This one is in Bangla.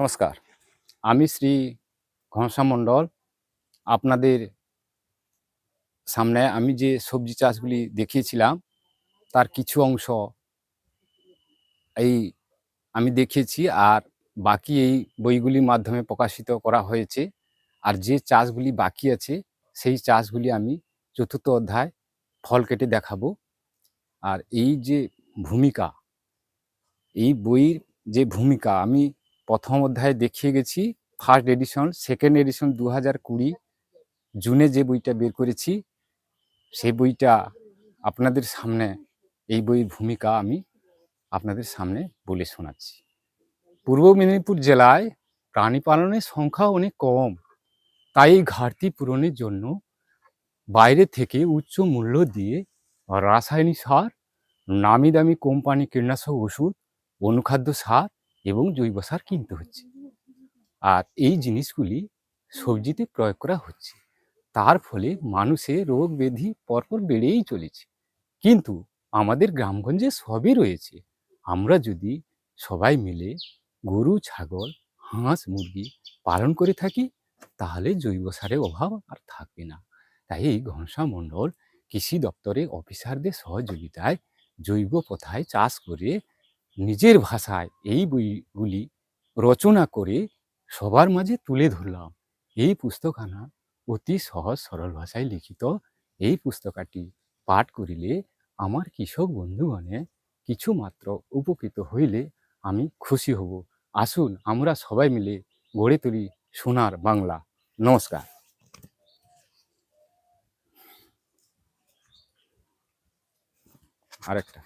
নমস্কার। আমি শ্রী ঘনশ্যাম মণ্ডল। আপনাদের সামনে আমি যে সবজি চাষগুলি দেখিয়েছিলাম, তার কিছু অংশ এই আমি দেখিয়েছি আর বাকি এই বইগুলির মাধ্যমে প্রকাশিত করা হয়েছে। আর যে চাষগুলি বাকি আছে, সেই চাষগুলি আমি চতুর্থ অধ্যায় ফল কেটে দেখাবো। আর এই যে ভূমিকা, এই বইয়ের যে ভূমিকা, আমি প্রথম অধ্যায়ে দেখিয়ে গেছি ফার্স্ট এডিশন সেকেন্ড এডিশন দু হাজার কুড়ি জুনে যে বইটা বের করেছি, সেই বইটা আপনাদের সামনে, এই বইয়ের ভূমিকা আমি আপনাদের সামনে বলে শোনাচ্ছি। পূর্ব মেদিনীপুর জেলায় প্রাণী পালনের সংখ্যা অনেক কম, তাই এই ঘাটতি পূরণের জন্য বাইরে থেকে উচ্চ মূল্য দিয়ে রাসায়নিক সার, নামি দামি কোম্পানি কীটনাশক ওষুধ, অনুখাদ্য সার এবং জৈব সার কিনতে হচ্ছে। আর এই জিনিসগুলি সবজিতে প্রয়োগ করা হচ্ছে। তার ফলে মানুষের রোগ ব্যাধি পরপর বেড়েই চলেছে। কিন্তু আমাদের গ্রামগঞ্জে সবই রয়েছে। আমরা যদি সবাই মিলে গরু, ছাগল, হাঁস, মুরগি পালন করে থাকি, তাহলে জৈব সারের অভাব আর থাকবে না। তাই এই ঘনশ্যাম মণ্ডল কৃষি দপ্তরে অফিসারদের সহযোগিতায় জৈব পথায় চাষ করে নিজের ভাষায় এই বইগুলি রচনা করে সবার মাঝে তুলে ধরলাম। এই পুস্তকানা অতি সহজ, সরল ভাষায় লিখিত। এই পুস্তকাটি পাঠ করিলে আমার কৃষক বন্ধুগণে কিছু মাত্র উপকৃত হইলে আমি খুশি হব। আসুন আমরা সবাই মিলে গড়ে তুলি সোনার বাংলা। নমস্কার। আরেকটা।